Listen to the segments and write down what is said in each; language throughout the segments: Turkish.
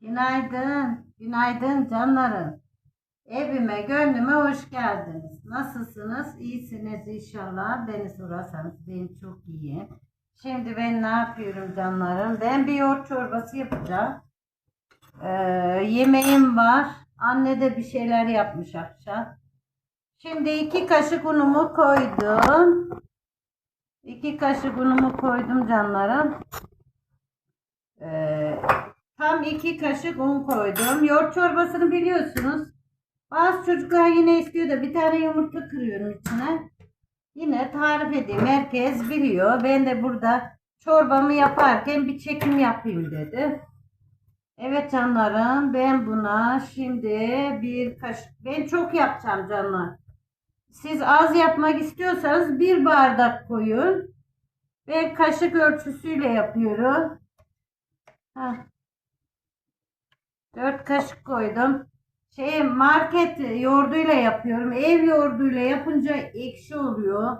Günaydın, günaydın canlarım. Evime, gönlüme hoş geldiniz. Nasılsınız? İyisiniz inşallah. Beni sorarsanız ben çok iyiyim. Şimdi ben ne yapıyorum canlarım? Ben bir yoğurt çorbası yapacağım. Ee, yemeğim var. Anne de bir şeyler yapmış akşam. Şimdi iki kaşık unumu koydum. İki kaşık unumu koydum canlarım. Ee, tam iki kaşık un koydum. Yoğurt çorbasını biliyorsunuz. Bazı çocuklar yine istiyor da bir tane yumurta kırıyorum içine. Yine tarif edeyim. Herkes biliyor. Ben de burada çorbamı yaparken bir çekim yapayım dedi. Evet canlarım ben buna şimdi bir kaşık ben çok yapacağım canlar. Siz az yapmak istiyorsanız bir bardak koyun. Ben kaşık ölçüsüyle yapıyorum. Heh. Dört kaşık koydum. Şey market yoğurduyla yapıyorum. Ev yoğurduyla yapınca ekşi oluyor.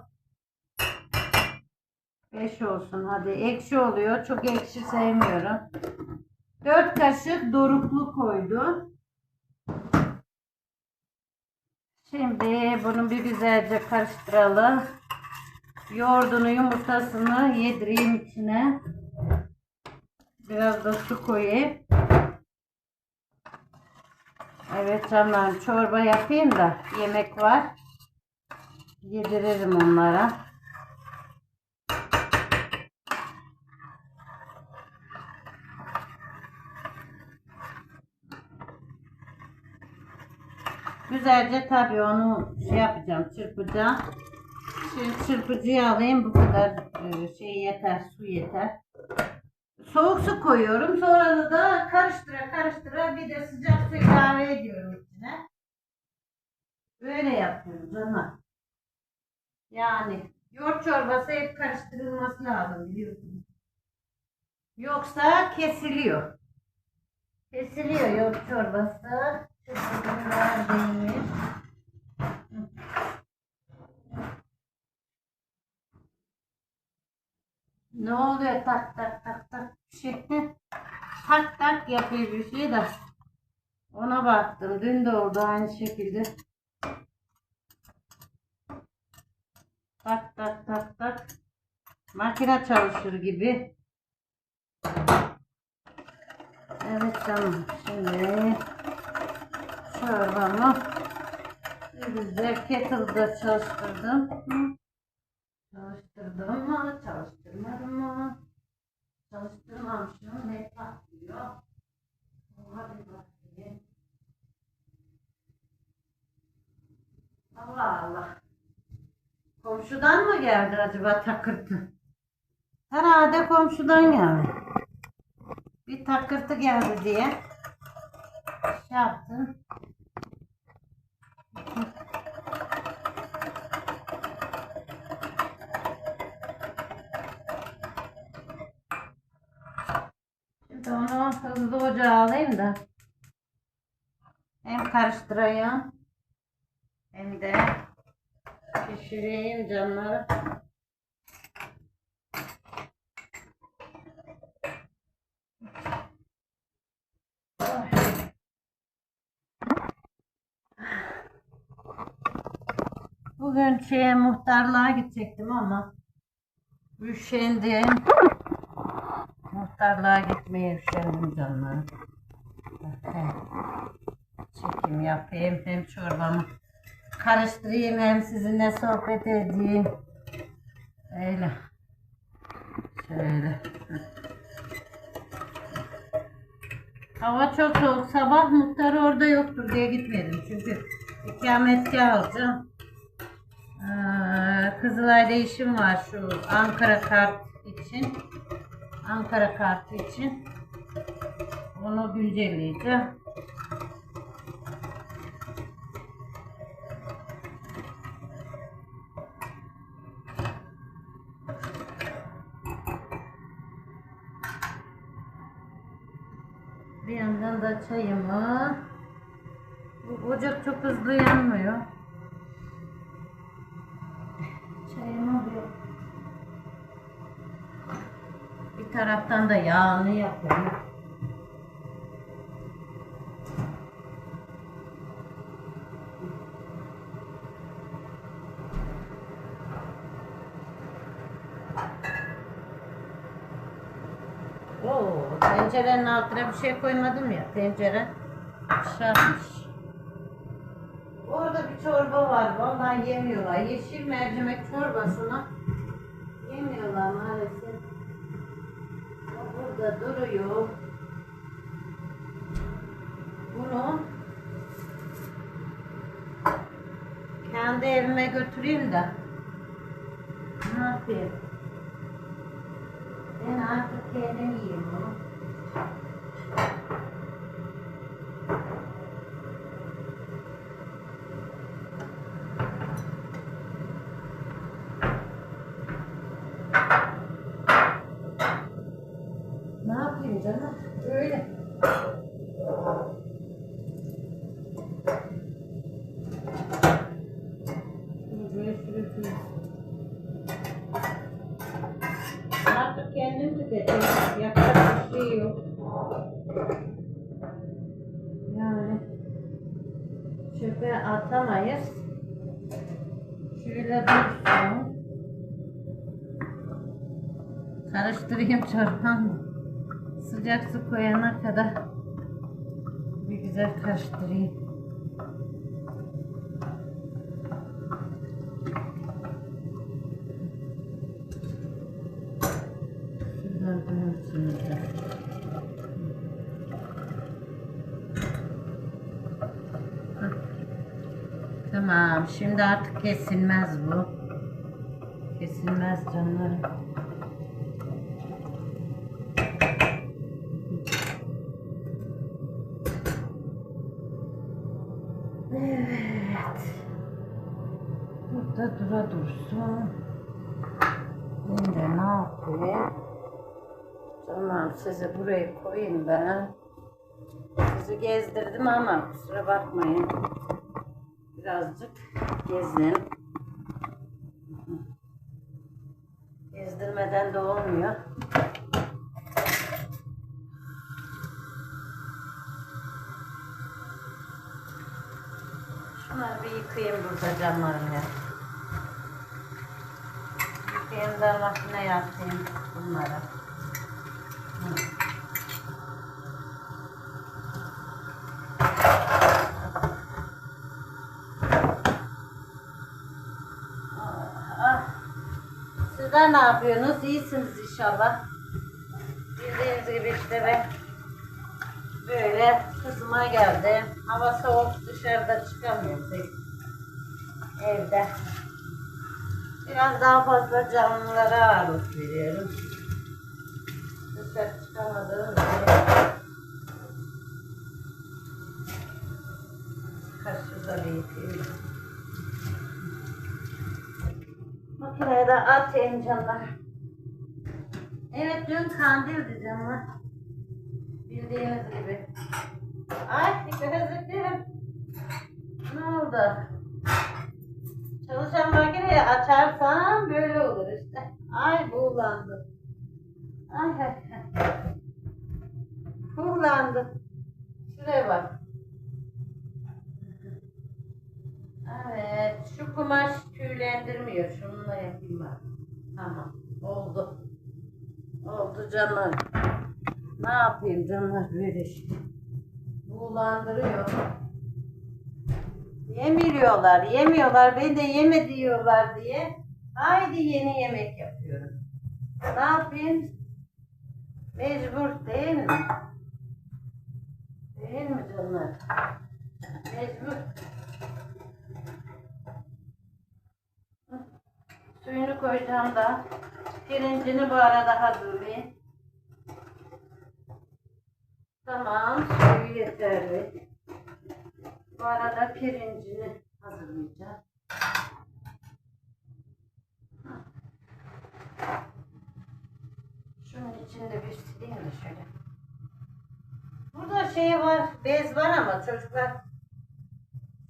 Beş olsun hadi. Ekşi oluyor. Çok ekşi sevmiyorum. Dört kaşık doruklu koydum. Şimdi bunu bir güzelce karıştıralım. Yoğurdunu yumurtasını yedireyim içine. Biraz da su koyayım. Evet canlarım çorba yapayım da yemek var. Yediririm onlara. Güzelce tabii onu şey yapacağım, çırpacağım. Şimdi çırpıcıyı alayım bu kadar e, şey yeter, su yeter. Soğuk su koyuyorum. Sonra da karıştıra karıştıra bir de sıcak su ilave ediyorum içine. Böyle yapıyorum canım. Yani yoğurt çorbası hep karıştırılması lazım biliyorsunuz. Yoksa kesiliyor. Kesiliyor yoğurt çorbası. Çırpıcılar Ne oluyor tak tak tak tak bir şey. tak tak yapıyor bir şey de. Ona baktım. Dün de oldu aynı şekilde. Tak tak tak tak. Makine çalışır gibi. Evet canım. Şimdi çorbamı bir güzel kettle'da çalıştırdım. Hı. Çalıştırdım mı? Çalıştırmadım mı? Çalıştırmamışım. Ne patlıyor? Hadi bakayım. Allah Allah. Komşudan mı geldi acaba takırtı? Herhalde komşudan geldi. Bir takırtı geldi diye şey yaptım. Şimdi onu hızlı ocağa alayım da hem karıştırayım hem de pişireyim canları. Bugün şeye muhtarlığa gidecektim ama üşendim. Muhtarlığa gitmeye üşendim canlarım. Çekim yapayım hem çorbamı karıştırayım hem sizinle sohbet edeyim. Öyle. Şöyle. Hava çok soğuk. Sabah muhtar orada yoktur diye gitmedim. Çünkü ikametgah alacağım. Ee, Kızılay'da işim var şu Ankara kart için. Ankara kartı için. Onu güncelleyeceğim. Bir yandan da çayımı. Bu ocak çok hızlı yanmıyor. taraftan da yağını yapıyorum. Oo, tencerenin altına bir şey koymadım ya. Tencere şartmış. Orada bir çorba var. Vallahi yemiyorlar. Yeşil mercimek çorbasına burada duruyor. Bunu kendi evime götüreyim de ne yapayım? Ben artık kendim yiyeyim bunu. Ne yapayım canım? Öyle. Şunu böyle sürüteyim. Artık kendim tüketiyorum. Yapacak bir şey yok. Yani çöpe atamayız. Şöyle dursun. Karıştırayım çorbamı. Sıcak su koyana kadar bir güzel karıştırayım. Şuradan bunun içine de. Hah. Tamam, şimdi artık kesilmez bu. Kesilmez canlarım. Evet. Burada dura dursun. Ben de ne yapayım? Tamam sizi buraya koyayım ben. Sizi gezdirdim ama kusura bakmayın. Birazcık gezin. Gezdirmeden de olmuyor. Şunları bir yıkayayım burada camlarım ya. Yıkayayım da makineye atayım bunları. Ne yapıyorsunuz? İyisiniz inşallah. Bildiğiniz gibi işte ben böyle kızıma geldim. Hava soğuk dışarıda çıkamıyorum pek. Evde. Biraz daha fazla canlılara ağırlık veriyorum. Dışarı çıkamadığım için. Kaşı da bir yıkayayım. Makineye de atayım canlar. Evet dün kandildi canlar. Bildiğiniz gibi. Ay ederim. Ne oldu? Çalışan makineyi açarsan böyle olur işte. Ay buğulandı. Ay ay ay. Buğulandı. Şuraya bak. Evet, şu kumaş tüylendirmiyor. Şununla yapayım ben. Tamam, oldu. Oldu canlar. Ne yapayım canlar böyle işte. Buğulandırıyor. Yemiyorlar, yemiyorlar. Beni de yeme diyorlar diye. Haydi yeni yemek yapıyorum. Ne yapayım? Mecbur değil mi? Değil mi canlar? Mecbur. Koyacağım da pirincini bu arada hazırlayayım. Tamam, suyu yeterli. Bu arada pirincini hazırlayacağım. Şunun içinde bir sileyim de şöyle. Burada şey var, bez var ama çocuklar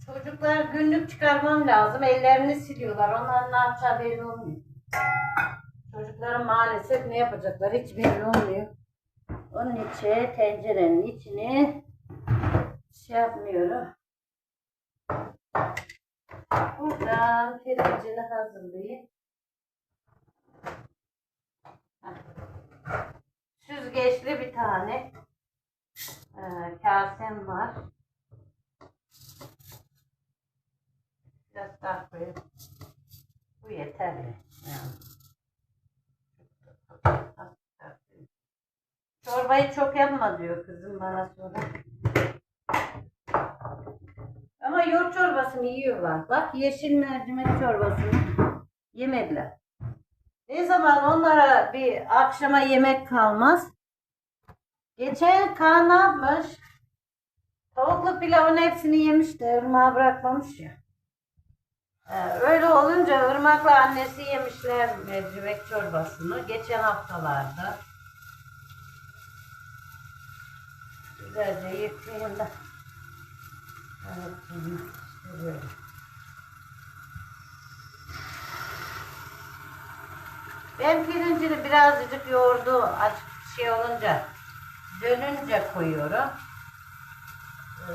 çocuklar günlük çıkarmam lazım. Ellerini siliyorlar. Onlar ne yapacağı belli olmuyor. Çocukların maalesef ne yapacaklar hiç belli olmuyor. Onun için tencerenin içini şey yapmıyorum. Buradan pirincini hazırlayayım. Süzgeçli bir tane e, kasem var. Biraz daha koyayım. Bu yeterli. Çorbayı çok yapma diyor kızım bana sonra. Ama yoğurt çorbasını yiyorlar. Bak yeşil mercimek çorbasını yemediler. Ne zaman onlara bir akşama yemek kalmaz. Geçen Kaan yapmış? Tavuklu pilavın hepsini yemiş de ırmağa bırakmamış ya. Ee, öyle olunca ırmakla annesi yemişler mercimek çorbasını geçen haftalarda. Güzelce yıkayayım. Evet. Ben pirincini birazcık yoğurdu açık şey olunca dönünce koyuyorum. Ee,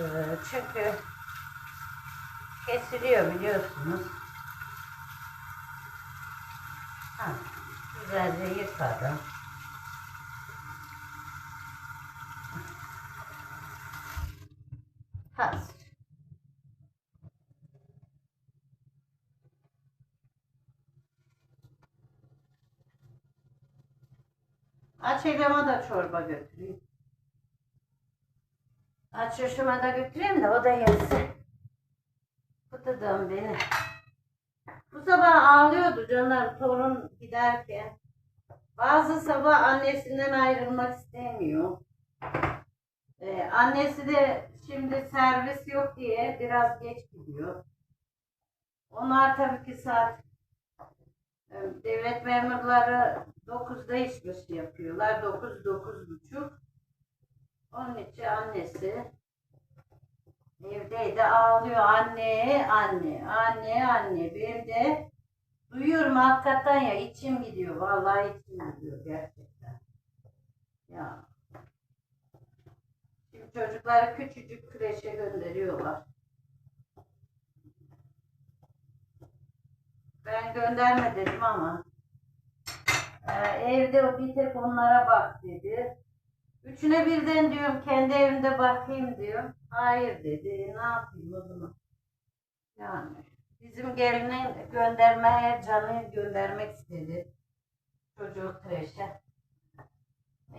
çünkü kesiliyor biliyorsunuz. Ha, güzelce yıkadım. Hazır. Açıklama da çorba götüreyim. Açışıma da götüreyim de o da yesin. Fıtıdım beni. Bu sabah ağlıyordu canlar torun giderken. Bazı sabah annesinden ayrılmak istemiyor. Ee, annesi de şimdi servis yok diye biraz geç gidiyor. Onlar tabii ki saat e, devlet memurları 9'da işbaşı yapıyorlar. 9 buçuk. Onun için annesi evdeydi ağlıyor anne anne anne anne. Benim de duyuyorum hakikaten ya içim gidiyor. Vallahi içim gidiyor gerçekten. Ya. Şimdi çocukları küçücük kreşe gönderiyorlar. Ben gönderme dedim ama e, evde bir tek onlara bak dedi Üçüne birden diyorum kendi evimde bakayım diyor. Hayır dedi. Ne yapayım o zaman? Yani bizim gelinin göndermeye canı göndermek istedi. Çocuğu kreşe.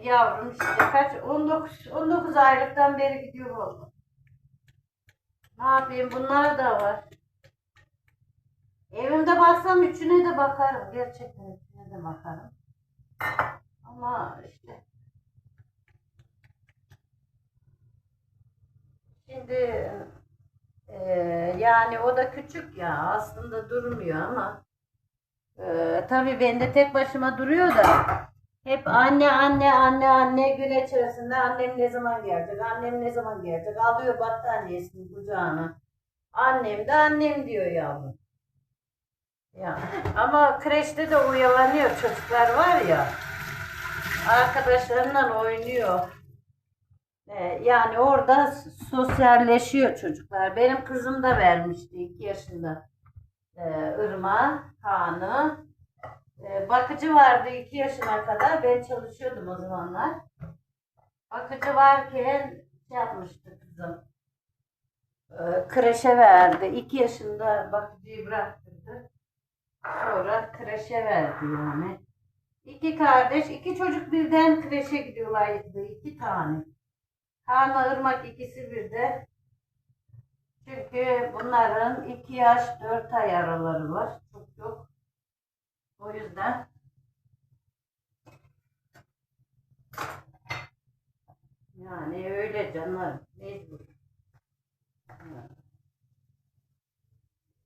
Yavrum işte kaç 19 19 aylıktan beri gidiyor oldu. Ne yapayım bunlar da var. Evimde baksam üçüne de bakarım. Gerçekten üçüne de bakarım. Ama işte Şimdi e, yani o da küçük ya aslında durmuyor ama e, tabii ben de tek başıma duruyor da hep anne anne anne anne gün içerisinde annem ne zaman gelecek annem ne zaman gelecek alıyor battaniyesini kucağına annem de annem diyor yavrum. Ya ama kreşte de uyalanıyor çocuklar var ya arkadaşlarından oynuyor. Ee, yani orada sosyalleşiyor çocuklar. Benim kızım da vermişti 2 yaşında ee, Irma, Kaan'ı. Ee, bakıcı vardı 2 yaşına kadar. Ben çalışıyordum o zamanlar. Bakıcı varken şey yapmıştı kızım. Ee, kreşe verdi. 2 yaşında bakıcıyı bıraktırdı. Sonra kreşe verdi yani. İki kardeş, iki çocuk birden kreşe gidiyorlardı. iki tane. Kaan'la Irmak ikisi bir de. Çünkü bunların iki yaş dört ay araları var. Çok yok. O yüzden yani öyle canlar mecbur.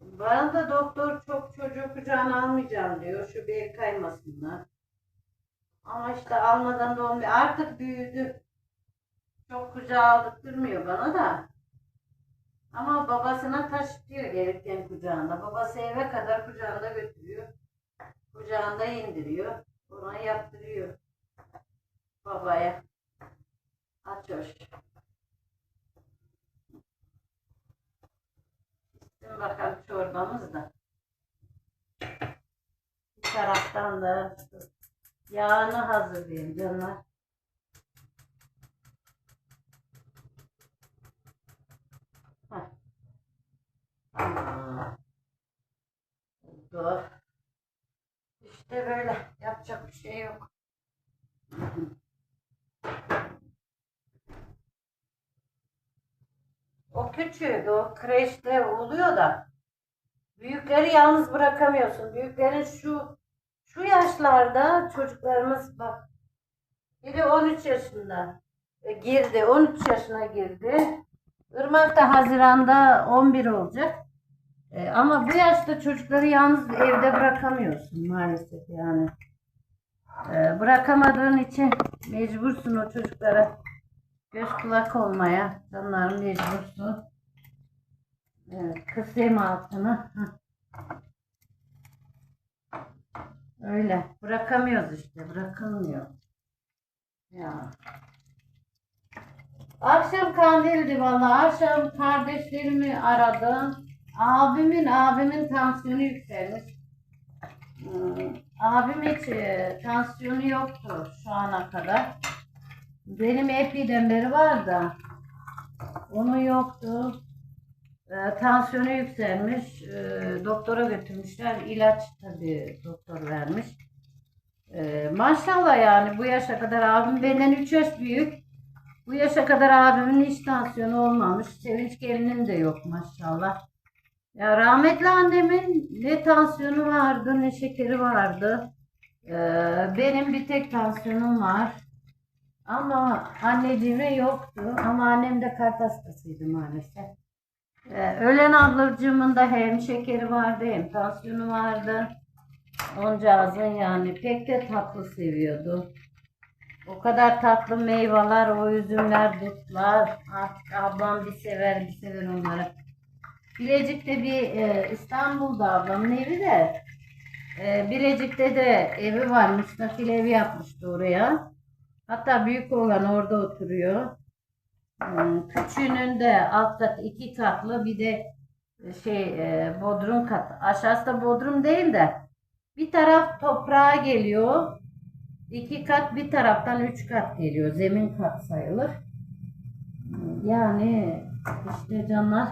Bana da doktor çok çocuğu kucağına almayacağım diyor. Şu bel kaymasınlar. Ama işte almadan da olmuyor. Artık büyüdü. Çok kucağa aldırtmıyor bana da. Ama babasına taşıtıyor gelirken kucağında. Babası eve kadar kucağında götürüyor. Kucağında indiriyor. Ona yaptırıyor. Babaya. Aç hoş. Şimdi bakalım çorbamız da. Bir taraftan da yağını hazırlayayım canlar. Küçük o kreşte oluyor da büyükleri yalnız bırakamıyorsun. Büyüklerin şu şu yaşlarda çocuklarımız bak biri 13 yaşında e, girdi 13 yaşına girdi. Irmak da Haziran'da 11 olacak. E, ama bu yaşta çocukları yalnız evde bırakamıyorsun maalesef yani. E, bırakamadığın için mecbursun o çocuklara göz kulak olmaya. Canlarım mecbursun. Evet, altını. Öyle. Bırakamıyoruz işte. Bırakılmıyor. Ya. Akşam kandildi vallahi. Akşam kardeşlerimi aradım. Abimin abimin tansiyonu yükselmiş. Abim hiç e, tansiyonu yoktu şu ana kadar. Benim epiden beri var da onun yoktu. E, tansiyonu yükselmiş. E, doktora götürmüşler. İlaç tabii doktor vermiş. E, maşallah yani bu yaşa kadar abim benden 3 yaş büyük. Bu yaşa kadar abimin hiç tansiyonu olmamış. Sevinç gelinin de yok maşallah. Ya rahmetli annemin ne tansiyonu vardı ne şekeri vardı. Ee, benim bir tek tansiyonum var. Ama anneciğime yoktu. Ama annem de kalp hastasıydı maalesef. Ee, ölen ablacığımın da hem şekeri vardı hem tansiyonu vardı. Oncağızın yani pek de tatlı seviyordu. O kadar tatlı meyveler, o üzümler, dutlar. Artık ablam bir sever, bir sever onları. Bilecik'te bir e, İstanbul'da ablamın evi de e, Bilecik'te de evi var. Müstakil evi yapmıştı oraya. Hatta büyük oğlan orada oturuyor. Hmm, Küçüğünün de alt kat iki katlı bir de e, şey e, bodrum kat. Aşağısı da bodrum değil de bir taraf toprağa geliyor. İki kat bir taraftan üç kat geliyor. Zemin kat sayılır. Yani işte canlar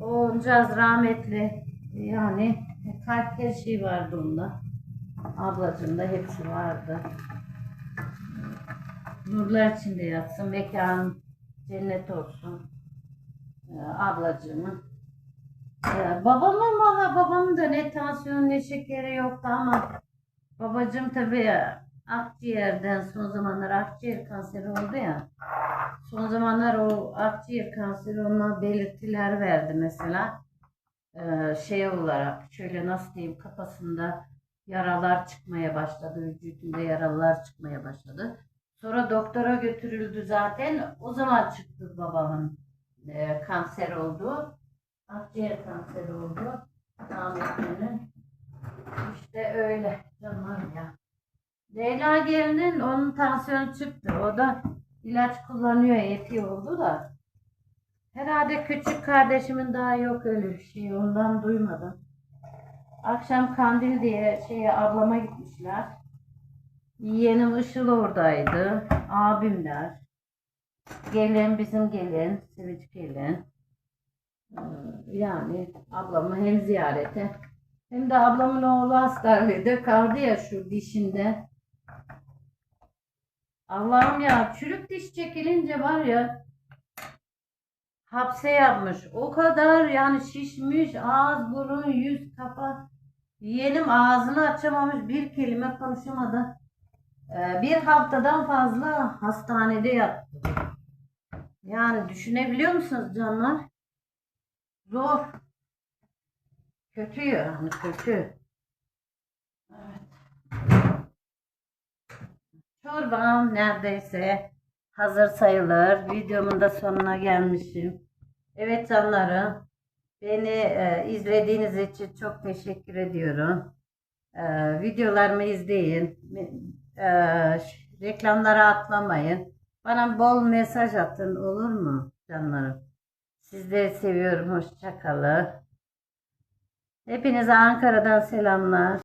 Oncağız rahmetli. Yani kalp her şey vardı onda. Ablacığım da hepsi vardı. Nurlar içinde yatsın. Mekan cennet olsun. Ee, ablacığımın. Ee, babamın valla babamın da ne tansiyonu ne şekeri yoktu ama babacığım tabii akciğerden son zamanlar akciğer kanseri oldu ya. Son zamanlar o akciğer kanseri ona belirtiler verdi mesela. Ee, şey olarak şöyle nasıl diyeyim kafasında yaralar çıkmaya başladı. Vücudunda yaralar çıkmaya başladı. Sonra doktora götürüldü zaten. O zaman çıktı babamın e, kanser oldu. Akciğer kanseri oldu. Rahmetlinin. İşte öyle canlarım ya. Leyla gelinin onun tansiyonu çıktı. O da ilaç kullanıyor eti oldu da. Herhalde küçük kardeşimin daha yok öyle bir şey. Ondan duymadım. Akşam kandil diye şeye ablama gitmişler. Yeğenim Işıl oradaydı. Abimler. Gelin bizim gelin. Sevinç gelin. Ee, Yani ablamı hem ziyarete hem de ablamın oğlu hastanede kaldı ya şu dişinde. Allah'ım ya çürük diş çekilince var ya hapse yapmış. O kadar yani şişmiş ağız, burun, yüz, kafa. Yeğenim ağzını açamamış bir kelime konuşamadı. Ee, bir haftadan fazla hastanede yattı. Yani düşünebiliyor musunuz canlar? Zor. Kötü yani kötü. Evet. Çorbam neredeyse hazır sayılır. Videomun da sonuna gelmişim. Evet canlarım. Beni e, izlediğiniz için çok teşekkür ediyorum. E, videolarımı izleyin. E, reklamlara atlamayın. Bana bol mesaj atın olur mu canlarım? Sizleri seviyorum. Hoşçakalın. Hepinize Ankara'dan selamlar.